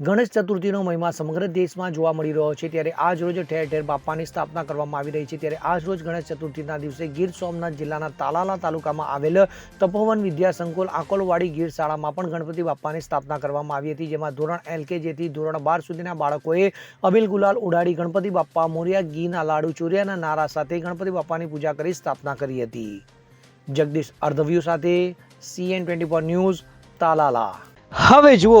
ગણેશ ચતુર્થીનો મહિમા સમગ્ર દેશમાં જોવા મળી રહ્યો છે. ત્યારે આજ રોજ ઠેર ઠેર બાપાની સ્થાપના કરવામાં આવી રહી છે. ત્યારે આજ રોજ ગણેશ ચતુર્થીના દિવસે ગીર સોમનાથ જિલ્લાના તાલાલા તાલુકામાં આવેલ તપોવન વિદ્યા સંકુલ આકોલવાડી ગીર શાળામાં પણ ગણપતિ બાપાની સ્થાપના કરવામાં આવી હતી. જેમાં ધોરણ એલકેજીથી ધોરણ બાર સુધીના બાળકોએ અબિલ ગુલાલ ઉડાડી ગણપતિ બાપ્પા મોર્યા ઘીના લાડુ ચોર્યાના નારા સાથે ગણપતિ બાપ્પાની પૂજા કરી સ્થાપના કરી હતી. જગદીશ અર્ધવ્યુ સાથે સીએન ટ્વેન્ટી ન્યૂઝ તાલાલા. હવે જુઓ